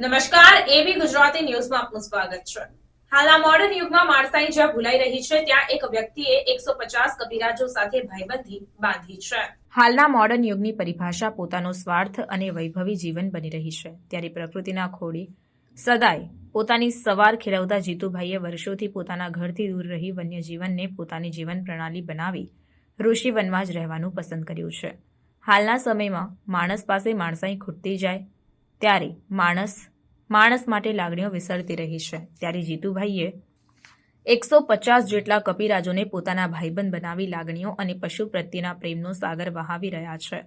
નમસ્કાર, એબી ગુજરાતી ન્યૂઝમાં આપનું સ્વાગત છે. હાલના મોડર્ન યુગમાં માણસાઈ જ્યાં ભૂલાઈ રહી છે, ત્યાં એક વ્યક્તિએ એકસો પચાસ કબીરાજો સાથે ભાઈબંધી બાંધી છે. હાલના મોડર્ન યુગની પરિભાષા પોતાનો સ્વાર્થ અને વૈભવી જીવન બની રહી છે. ત્યારે પ્રકૃતિના ખોડી સદાય પોતાની સવાર ખેડવતા જીતુભાઈએ વર્ષોથી પોતાના ઘરથી દૂર રહી વન્ય જીવનને પોતાની જીવન પ્રણાલી બનાવી ઋષિ વનમાં જ રહેવાનું પસંદ કર્યું છે. હાલના સમયમાં માણસ પાસે માણસાઈ ખૂટતી જાય ત્યારે માણસ માણસ માટે લાગણીઓ વિસરતી રહી છે. ત્યારે જીતુભાઈએ એકસો પચાસ જેટલા કપિરાજોને પોતાના ભાઈબંધ બનાવી લાગણીઓ અને પશુ પ્રત્યેના પ્રેમનો સાગર વહાવી રહ્યા છે.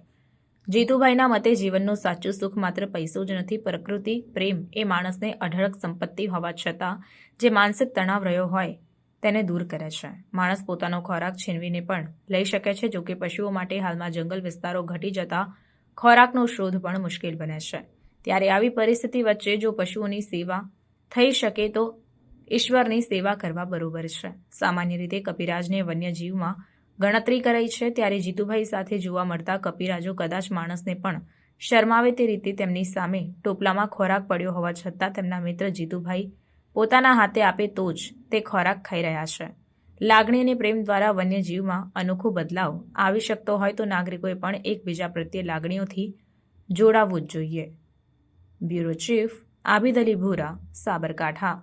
જીતુભાઈના મતે જીવનનું સાચું સુખ માત્ર પૈસો જ નથી, પ્રકૃતિ, પ્રેમ એ માણસને અઢળક સંપત્તિ હોવા છતાં જે માનસિક તણાવ રહ્યો હોય તેને દૂર કરે છે. માણસ પોતાનો ખોરાક છીનવીને પણ લઈ શકે છે, જોકે પશુઓ માટે હાલમાં જંગલ વિસ્તારો ઘટી જતા ખોરાકનો શોધ પણ મુશ્કેલ બને છે. ત્યારે આવી પરિસ્થિતિ વચ્ચે જો પશુઓની સેવા થઈ શકે તો ઈશ્વરની સેવા કરવા બરોબર છે. સામાન્ય રીતે કપિરાજને વન્યજીવમાં ગણતરી કરાઈ છે, ત્યારે જીતુભાઈ સાથે જોવા મળતા કપિરાજો કદાચ માણસને પણ શરમાવે તે રીતે તેમની સામે ટોપલામાં ખોરાક પડ્યો હોવા છતાં તેમના મિત્ર જીતુભાઈ પોતાના હાથે આપે તો જ તે ખોરાક ખાઈ રહ્યા છે. લાગણી અને પ્રેમ દ્વારા વન્યજીવમાં અનોખો બદલાવ આવી શકતો હોય તો નાગરિકોએ પણ એકબીજા પ્રત્યે લાગણીઓથી જોડાવવું જ જોઈએ. બ્યુરો ચીફ આબિદ અલી ભૂરા, સાબરકાંઠા.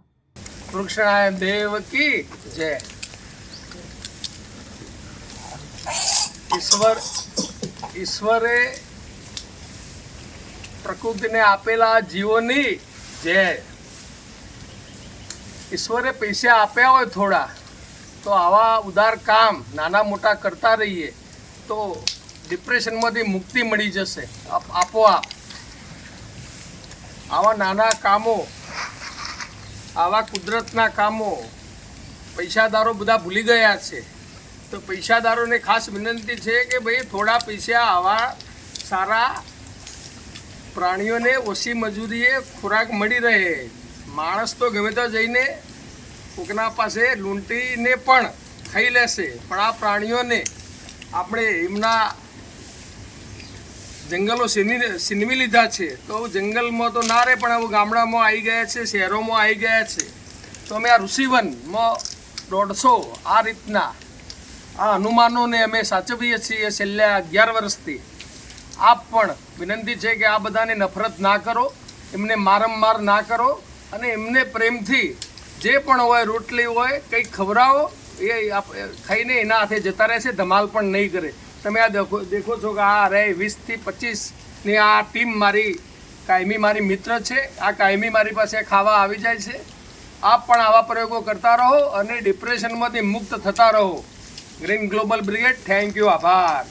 વૃક્ષણાય દેવ કી ઈશ્વર ઈશ્વરે પ્રકૃતિને આપેલા જીવોની જય. ઈશ્વરે પૈસા આપ્યા હોય થોડા, તો આવા ઉદાર કામ નાના મોટા કરતા રહીએ, તો ડિપ્રેશનમાંથી મુક્તિ મળી જશે. આપોઆપ આવા નાના કામો, આવા કુદરતના કામો પૈસાદારો બધા ભૂલી ગયા છે. તો પૈસાદારોને ખાસ વિનંતી છે કે ભાઈ થોડા પૈસા આવા સારા પ્રાણીઓને ઓછી મજૂરીએ ખોરાક મળી રહે. માણસ તો ગમે તો જઈને કોકના પાસે લૂંટીને પણ ખાઈ લેશે. પણ આ પ્રાણીઓને આપણે એમના જંગલો સીની સીનવી લીધા છે. તો જંગલમાં તો ના રહે, પણ હવે ગામડામાં આવી ગયા છે, શહેરોમાં આવી ગયા છે. તો અમે આ ઋષિવનમાં દોઢસો આ રીતના આ હનુમાનોને અમે સાચવીએ છીએ છેલ્લા અગિયાર વર્ષથી. આપ પણ વિનંતી છે કે આ બધાને નફરત ના કરો, એમને મારંમાર ના કરો, અને એમને પ્રેમથી જે પણ હોય, રોટલી હોય કંઈક ખવડાવો, એ ખાઈને એના હાથે જતા રહેશે ધમાલ પણ નહીં કરે. તમે આ દેખો દેખો છો કે આ રે વીસથી પચીસની આ ટીમ મારી કાયમી મારી મિત્ર છે. આ કાયમી મારી પાસે ખાવા આવી જાય છે. આપ પણ આવા પ્રયોગો કરતા રહો અને ડિપ્રેશનમાંથી મુક્ત થતા રહો. Green global brigade thank you આભાર.